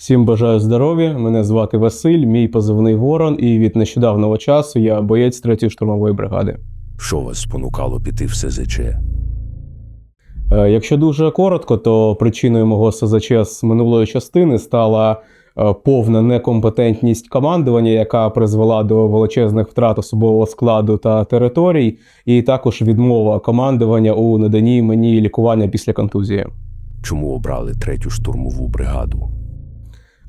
Всім бажаю здоров'я. Мене звати Василь, мій позивний Ворон, і від нещодавнього часу я боєць 3-ї штурмової бригади. Що вас спонукало піти в СЗЧ? Е, Якщо дуже коротко, то причиною мого СЗЧ з минулої частини стала е, повна некомпетентність командування, яка призвела до величезних втрат особового складу та територій, і також відмова командування у наданні мені лікування після контузії. Чому обрали третю штурмову бригаду?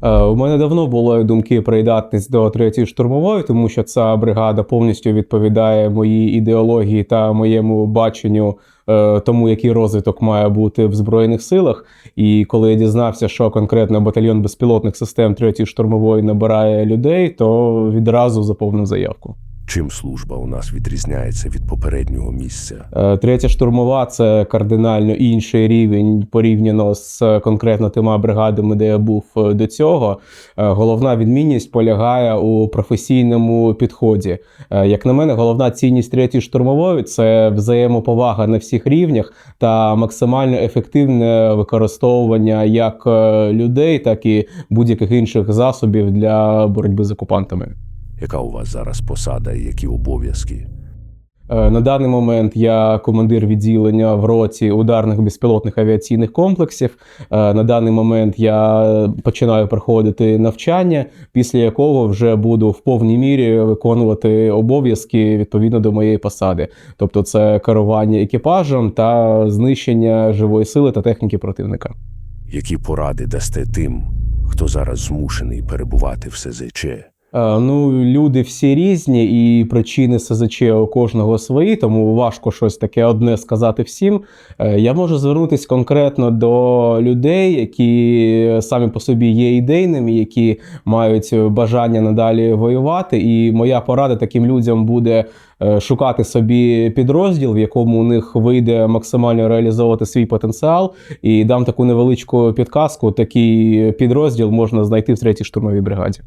Е, У мене давно були думки придатність до третьої штурмової, тому що ця бригада повністю відповідає моїй ідеології та моєму баченню е, тому, який розвиток має бути в збройних силах. І коли я дізнався, що конкретно батальйон безпілотних систем третьої штурмової набирає людей, то відразу заповнив заявку. Чим служба у нас відрізняється від попереднього місця? Е, Третя штурмова це кардинально інший рівень порівняно з е, конкретно тима бригадами, де я був е, до цього. Головна відмінність полягає у професійному підході. Як на мене, головна цінність третьої штурмової це взаємоповага на всіх рівнях та максимально ефективне використовування як людей, так і будь-яких інших засобів для боротьби з окупантами. Яка у вас зараз посада і які обов'язки? Е, На даний момент я командир відділення в роті ударних безпілотних авіаційних комплексів. Е, На даний момент я починаю проходити навчання, після якого вже буду в повній мірі виконувати обов'язки відповідно до моєї посади. Тобто, це керування екіпажем та знищення живої сили та техніки противника. Які поради дасте тим, хто зараз змушений перебувати в СЗЧ? Е, Ну, люди всі різні, і причини СЗЧ у кожного свої, тому важко щось таке одне сказати всім. Е, Я можу звернутися конкретно до людей, які самі по собі є ідейними, які мають бажання надалі воювати. І моя порада таким людям буде е, шукати собі підрозділ, в якому у них вийде максимально реалізовувати свій потенціал. І дам таку невеличку підказку: такий підрозділ можна знайти в третій штурмовій бригаді.